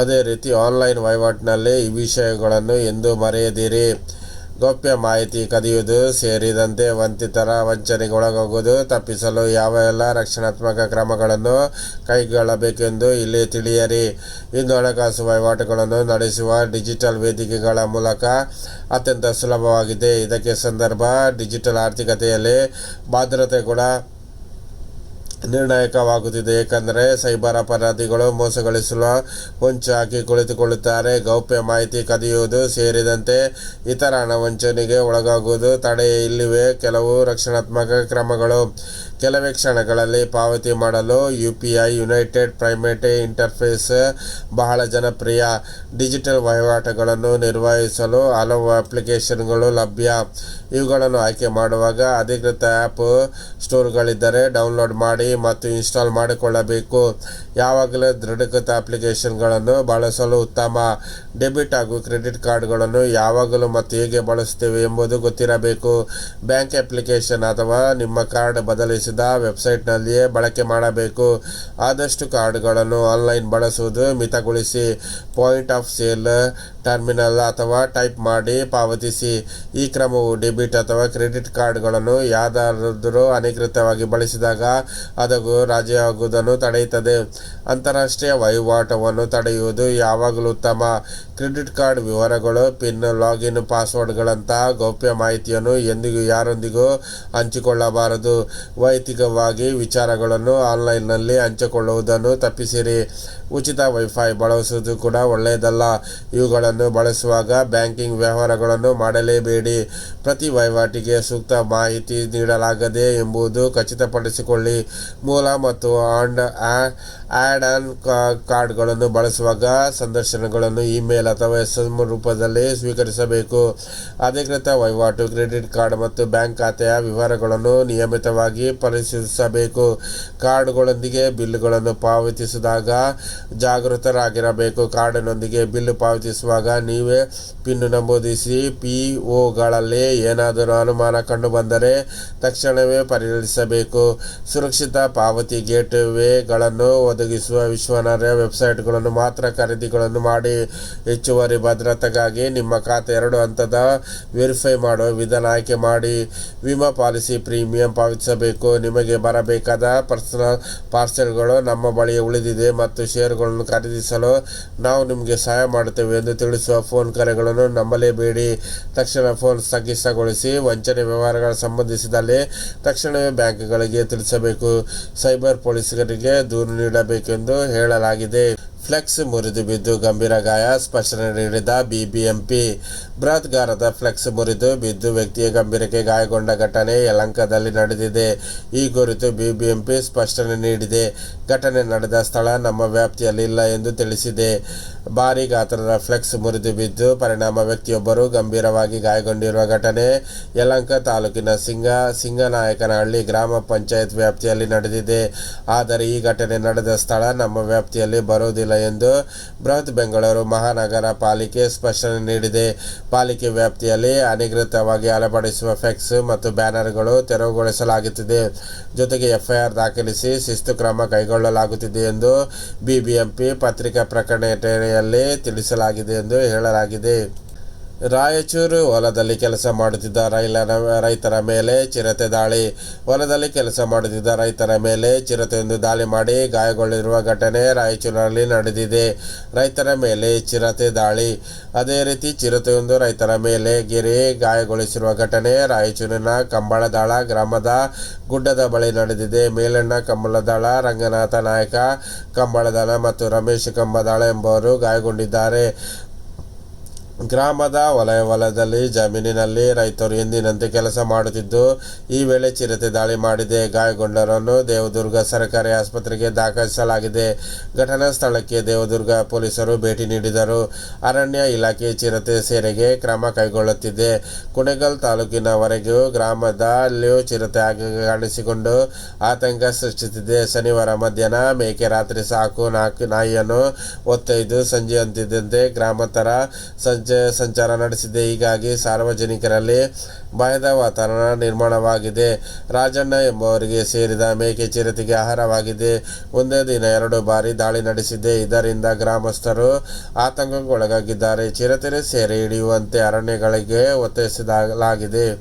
ಅದೇ ರೀತಿ ಆನ್ಲೈನ್ ವಹಿವಾಟಿನಲ್ಲಿ ಈ ವಿಷಯಗಳನ್ನು ಎಂದು ಮರೆಯದಿರಿ. ಗೌಪ್ಯ ಮಾಹಿತಿ ಕದಿಯುವುದು ಸೇರಿದಂತೆ ವಂತಿತರ ವಂಚನೆಗೆ ಒಳಗಾಗುವುದು ತಪ್ಪಿಸಲು ಯಾವ ಎಲ್ಲ ರಕ್ಷಣಾತ್ಮಕ ಕ್ರಮಗಳನ್ನು ಕೈಗೊಳ್ಳಬೇಕೆಂದು ಇಲ್ಲಿ ತಿಳಿಯಿರಿ. ಇಂದು ಹಣಕಾಸು ವಹಿವಾಟುಗಳನ್ನು ನಡೆಸುವ ಡಿಜಿಟಲ್ ವೇದಿಕೆಗಳ ಮೂಲಕ ಅತ್ಯಂತ ಸುಲಭವಾಗಿದೆ. ಇದಕ್ಕೆ ಸಂದರ್ಭ, ಡಿಜಿಟಲ್ ಆರ್ಥಿಕತೆಯಲ್ಲಿ ಭದ್ರತೆ ಕೂಡ ನಿರ್ಣಾಯಕವಾಗುತ್ತಿದೆ. ಏಕೆಂದರೆ ಸೈಬರ್ ಅಪರಾಧಿಗಳು ಮೋಸಗೊಳಿಸಲು ಹೊಂಚು ಹಾಕಿ ಕುಳಿತುಕೊಳ್ಳುತ್ತಾರೆ. ಗೌಪ್ಯ ಮಾಹಿತಿ ಕದಿಯುವುದು ಸೇರಿದಂತೆ ಇತರ ಹಣ ವಂಚನೆಗೆ ಒಳಗಾಗುವುದು ತಡೆ ಇಲ್ಲಿವೆ. ಕೆಲವು ರಕ್ಷಣಾತ್ಮಕ ಕ್ರಮಗಳು. ಕೆಲವೇ ಕ್ಷಣಗಳಲ್ಲಿ ಪಾವತಿ ಮಾಡಲು U P I united primate interface ಬಹಳ ಜನಪ್ರಿಯ. ಡಿಜಿಟಲ್ ವಹಿವಾಟುಗಳನ್ನು ನಿರ್ವಹಿಸಲು ಹಲವು ಅಪ್ಲಿಕೇಶನ್ಗಳು ಲಭ್ಯ. ಇವುಗಳನ್ನು ಆಯ್ಕೆ ಮಾಡುವಾಗ ಅಧಿಕೃತ ಆ್ಯಪ್ ಸ್ಟೋರ್ಗಳಿದ್ದರೆ ಡೌನ್ಲೋಡ್ ಮಾಡಿ ಮತ್ತು ಇನ್ಸ್ಟಾಲ್ ಮಾಡಿಕೊಳ್ಳಬೇಕು. ಯಾವಾಗಲೂ ದೃಢೀಕೃತ ಅಪ್ಲಿಕೇಶನ್ಗಳನ್ನು ಬಳಸಲು ಉತ್ತಮ ಡೆಬಿಟ್ ಹಾಗೂ ಕ್ರೆಡಿಟ್ ಕಾರ್ಡ್ಗಳನ್ನು ಯಾವಾಗಲೂ ಮತ್ತು ಹೇಗೆ ಬಳಸುತ್ತೇವೆ ಎಂಬುದು ಗೊತ್ತಿರಬೇಕು. ಬ್ಯಾಂಕ್ ಅಪ್ಲಿಕೇಶನ್ ಅಥವಾ ನಿಮ್ಮ ಕಾರ್ಡ್ ಬದಲಿಸಿದ ವೆಬ್ಸೈಟ್ನಲ್ಲಿಯೇ ಬಳಕೆ ಮಾಡಬೇಕು. ಆದಷ್ಟು ಕಾರ್ಡ್ಗಳನ್ನು ಆನ್ಲೈನ್ ಬಳಸುವುದು ಮಿತಗೊಳಿಸಿ. ಪಾಯಿಂಟ್ ಆಫ್ ಸೇಲ್ ಟರ್ಮಿನಲ್ ಅಥವಾ ಟೈಪ್ ಮಾಡಿ ಪಾವತಿಸಿ. ಈ ಕ್ರಮವು ಡೆಬಿಟ್ ಅಥವಾ ಕ್ರೆಡಿಟ್ ಕಾರ್ಡ್ಗಳನ್ನು ಯಾವುದಾದರೂ ಅನಧಿಕೃತವಾಗಿ ಬಳಸಿದಾಗ ಅದಕ್ಕೂ ರಾಜಿಯಾಗುವುದನ್ನು ತಡೆಯುತ್ತದೆ. ಅಂತಾರಾಷ್ಟ್ರೀಯ ವಹಿವಾಟವನ್ನು ತಡೆಯುವುದು ಯಾವಾಗಲೂ ಉತ್ತಮ. ಕ್ರೆಡಿಟ್ ಕಾರ್ಡ್ ವಿವರಗಳು, ಪಿನ್, ಲಾಗಿನ್ ಪಾಸ್ವರ್ಡ್ಗಳಂತಹ ಗೌಪ್ಯ ಮಾಹಿತಿಯನ್ನು ಎಂದಿಗೂ ಯಾರೊಂದಿಗೂ ಹಂಚಿಕೊಳ್ಳಬಾರದು. ವೈಯಕ್ತಿಕವಾಗಿ ವಿಚಾರಗಳನ್ನು ಆನ್ಲೈನ್ನಲ್ಲಿ ಹಂಚಿಕೊಳ್ಳುವುದನ್ನು ತಪ್ಪಿಸಿರಿ. ಉಚಿತ ವೈಫೈ ಬಳಸುವುದು ಕೂಡ ಒಳ್ಳೆಯದಲ್ಲ. ಇವುಗಳನ್ನು ಬಳಸುವಾಗ ಬ್ಯಾಂಕಿಂಗ್ ವ್ಯವಹಾರಗಳನ್ನು ಮಾಡಲೇಬೇಡಿ. ಪ್ರತಿ ವಹಿವಾಟಿಗೆ ಸೂಕ್ತ ಮಾಹಿತಿ ನೀಡಲಾಗದೆ ಎಂಬುದು ಖಚಿತಪಡಿಸಿಕೊಳ್ಳಿ. ಮೂಲ ಮತ್ತು ಆಂಡ್ ಆ್ಯಡ್ ಆನ್ ಕಾರ್ಡ್ಗಳನ್ನು ಬಳಸುವಾಗ ಸಂದರ್ಶನಗಳನ್ನು ಇಮೇಲ್ ಅಥವಾ ಎಸ್ ಎಂ ರೂಪದಲ್ಲಿ ಸ್ವೀಕರಿಸಬೇಕು. ಅಧಿಕೃತ ವಹಿವಾಟು, ಕ್ರೆಡಿಟ್ ಕಾರ್ಡ್ ಮತ್ತು ಬ್ಯಾಂಕ್ ಖಾತೆಯ ವಿವರಗಳನ್ನು ನಿಯಮಿತವಾಗಿ ಪರಿಶೀಲಿಸಬೇಕು. ಕಾರ್ಡ್ಗಳೊಂದಿಗೆ ಬಿಲ್ಗಳನ್ನು ಪಾವತಿಸಿದಾಗ ಜಾಗೃತರಾಗಿರಬೇಕು. ಕಾರ್ಡಿನೊಂದಿಗೆ ಬಿಲ್ ಪಾವತಿಸುವಾಗ ನೀವೇ ಪಿನ್ ನಮೂದಿಸಿ, ಪಿ ಒಗಳಲ್ಲಿ ಏನಾದರೂ ಅನುಮಾನ ಕಂಡುಬಂದರೆ ತಕ್ಷಣವೇ ಪರಿಹರಿಸಬೇಕು. ಸುರಕ್ಷಿತ ಪಾವತಿ ಗೇಟ್ವೇಗಳನ್ನು ಒದಗಿಸುವ ವಿಶ್ವನಾರ್ಯ ವೆಬ್ಸೈಟ್ಗಳನ್ನು ಮಾತ್ರ ಖರೀದಿಗಳನ್ನು ಮಾಡಿ. ಹೆಚ್ಚುವರಿ ಭದ್ರತೆಗಾಗಿ ನಿಮ್ಮ ಖಾತೆ ಎರಡು ಹಂತದ ವೆರಿಫೈ ಮಾಡುವ ವಿಧಾನ ಆಯ್ಕೆ ಮಾಡಿ. ವಿಮಾ ಪಾಲಿಸಿ ಪ್ರೀಮಿಯಂ ಪಾವತಿಸಬೇಕು. ನಿಮಗೆ ಬರಬೇಕಾದ ಪರ್ಸನಲ್ ಪಾರ್ಸೆಲ್ಗಳು ನಮ್ಮ ಬಳಿ ಉಳಿದಿದೆ ಮತ್ತು ಷೇರುಗಳನ್ನು ಖರೀದಿಸಲು ನಾವು ನಿಮಗೆ ಸಹಾಯ ಮಾಡುತ್ತೇವೆ ಎಂದು ತಿಳಿಸುವ ಫೋನ್ ಕರೆಗಳನ್ನು ನಂಬಲೇಬೇಡಿ. ತಕ್ಷಣ ಫೋನ್ ಸ್ಥಗಿತಗೊಳಿಸಿ ವಂಚನೆ ವ್ಯವಹಾರಗಳ ಸಂಬಂಧಿಸಿದಲ್ಲಿ ತಕ್ಷಣವೇ ಬ್ಯಾಂಕ್ಗಳಿಗೆ ತಿಳಿಸಬೇಕು. ಸೈಬರ್ ಪೊಲೀಸರಿಗೆ ದೂರು ನೀಡಬೇಕೆಂದು ಹೇಳಲಾಗಿದೆ. ಫ್ಲೆಕ್ಸ್ ಮುರಿದು ಬಿದ್ದು ಗಂಭೀರ ಗಾಯ ಸ್ಪಷ್ಟನೆ ನೀಡಿದ ಬಿಬಿಎಂಪಿ ಬೃಹತ್ಗಾರದ ಫ್ಲೆಕ್ಸ್ ಮುರಿದು ಬಿದ್ದು ವ್ಯಕ್ತಿಯ ಗಂಭೀರಕ್ಕೆ ಗಾಯಗೊಂಡ ಘಟನೆ ಯಲಂಕದಲ್ಲಿ ನಡೆದಿದೆ. ಈ ಕುರಿತು ಬಿಬಿಎಂಪಿ ಸ್ಪಷ್ಟನೆ ನೀಡಿದೆ. ಘಟನೆ ನಡೆದ ಸ್ಥಳ ನಮ್ಮ ವ್ಯಾಪ್ತಿಯಲ್ಲಿಲ್ಲ ಎಂದು ತಿಳಿಸಿದೆ. ಭಾರೀ ಗಾತ್ರದ ಫ್ಲೆಕ್ಸ್ ಮುರಿದು ಬಿದ್ದು ಪರಿಣಾಮ ವ್ಯಕ್ತಿಯೊಬ್ಬರು ಗಂಭೀರವಾಗಿ ಗಾಯಗೊಂಡಿರುವ ಘಟನೆ ಯಲಂಕ ತಾಲೂಕಿನ ಸಿಂಗ ಸಿಂಗನಾಯಕನಹಳ್ಳಿ ಗ್ರಾಮ ಪಂಚಾಯತ್ ವ್ಯಾಪ್ತಿಯಲ್ಲಿ ನಡೆದಿದೆ. ಆದರೆ ಈ ಘಟನೆ ನಡೆದ ಸ್ಥಳ ನಮ್ಮ ವ್ಯಾಪ್ತಿಯಲ್ಲಿ ಬರುವುದಿಲ್ಲ ಎಂದು ಬೃಹತ್ ಬೆಂಗಳೂರು ಮಹಾನಗರ ಪಾಲಿಕೆ ಸ್ಪಷ್ಟನೆ ನೀಡಿದೆ. ಪಾಲಿಕೆ ವ್ಯಾಪ್ತಿಯಲ್ಲಿ ಅನಿಗೃತವಾಗಿ ಅಳವಡಿಸುವ ಫ್ಲೆಕ್ಸ್ ಮತ್ತು ಬ್ಯಾನರ್ಗಳು ತೆರವುಗೊಳಿಸಲಾಗುತ್ತಿದೆ. ಜೊತೆಗೆ ಎಫ್ಐಆರ್ ದಾಖಲಿಸಿ ಶಿಸ್ತು ಕ್ರಮ ಕೈಗೊಳ್ಳಲಾಗುತ್ತಿದೆ ಎಂದು ಬಿಬಿಎಂಪಿ ಪತ್ರಿಕಾ ಪ್ರಕಟಣೆಯಲ್ಲಿ ತಿಳಿಸಲಾಗಿದೆ ಎಂದು ಹೇಳಲಾಗಿದೆ. ರಾಯಚೂರು ಹೊಲದಲ್ಲಿ ಕೆಲಸ ಮಾಡುತ್ತಿದ್ದ ರೈಲನ, ರೈತರ ಮೇಲೆ ಚಿರತೆ ದಾಳಿ. ಹೊಲದಲ್ಲಿ ಕೆಲಸ ಮಾಡುತ್ತಿದ್ದ ರೈತರ ಮೇಲೆ ಚಿರತೆಯೊಂದು ದಾಳಿ ಮಾಡಿ ಗಾಯಗೊಂಡಿರುವ ಘಟನೆ ರಾಯಚೂರಿನಲ್ಲಿ ನಡೆದಿದೆ. ರೈತರ ಮೇಲೆ ಚಿರತೆ ದಾಳಿ. ಅದೇ ರೀತಿ ಚಿರತೆಯೊಂದು ರೈತರ ಮೇಲೆ ಗೆರೆ ಗಾಯಗೊಳಿಸಿರುವ ಘಟನೆ ರಾಯಚೂರಿನ ಕಂಬಳದಾಳ ಗ್ರಾಮದ ಗುಡ್ಡದ ಬಳಿ ನಡೆದಿದೆ. ಮೇಲಣ್ಣ ಕಂಬಳದಾಳ, ರಂಗನಾಥ ನಾಯಕ, ಕಂಬಳದಾಳ ಮತ್ತು ರಮೇಶ್ ಕಂಬದಾಳ ಎಂಬುವರು ಗಾಯಗೊಂಡಿದ್ದಾರೆ. ಗ್ರಾಮದ ವಲಯ ವಲಯದಲ್ಲಿ ಜಮೀನಿನಲ್ಲಿ ರೈತರು ಎಂದಿನಂತೆ ಕೆಲಸ ಮಾಡುತ್ತಿದ್ದು, ಈ ವೇಳೆ ಚಿರತೆ ದಾಳಿ ಮಾಡಿದೆ. ಗಾಯಗೊಂಡವರನ್ನು ದೇವದುರ್ಗ ಸರ್ಕಾರಿ ಆಸ್ಪತ್ರೆಗೆ ದಾಖಲಿಸಲಾಗಿದೆ. ಘಟನಾ ಸ್ಥಳಕ್ಕೆ ದೇವದುರ್ಗ ಪೊಲೀಸರು ಭೇಟಿ ನೀಡಿದರು. ಅರಣ್ಯ ಇಲಾಖೆ ಚಿರತೆ ಸೇರೆಗೆ ಕ್ರಮ ಕೈಗೊಳ್ಳುತ್ತಿದೆ. ಕುಣೆಗಲ್ ತಾಲೂಕಿನವರೆಗೂ ಗ್ರಾಮದಲ್ಲಿಯೂ ಚಿರತೆ ಕಾಣಿಸಿಕೊಂಡು ಆತಂಕ ಸೃಷ್ಟಿಸಿದೆ. ಶನಿವಾರ ಮಧ್ಯಾಹ್ನ ಮೇಕೆ ರಾತ್ರಿ ಸಾಕು ನಾಲ್ಕು ನಾಯಿಯನ್ನು ಒತ್ತೈದು ಸಂಜೆಯಂತಿದ್ದಂತೆ ಸಂಚ ರಾಜ್ಯ ಸಂಚಾರ ನಡೆಸಿದೆ. ಹೀಗಾಗಿ ಸಾರ್ವಜನಿಕರಲ್ಲಿ ಭಯದ ವಾತಾವರಣ ನಿರ್ಮಾಣವಾಗಿದೆ. ರಾಜಣ್ಣ ಎಂಬುವರಿಗೆ ಸೇರಿದ ಮೇಕೆ ಚಿರತೆಗೆ ಆಹಾರವಾಗಿದೆ. ಒಂದೇ ದಿನ ಎರಡು ಬಾರಿ ದಾಳಿ ನಡೆಸಿದೆ. ಇದರಿಂದ ಗ್ರಾಮಸ್ಥರು ಆತಂಕಕ್ಕೊಳಗಾಗಿದ್ದಾರೆ. ಚಿರತೆ ಸೆರೆ ಹಿಡಿಯುವಂತೆ ಅರಣ್ಯಗಳಿಗೆ ಒತ್ತಾಯಿಸಲಾಗಿದೆ.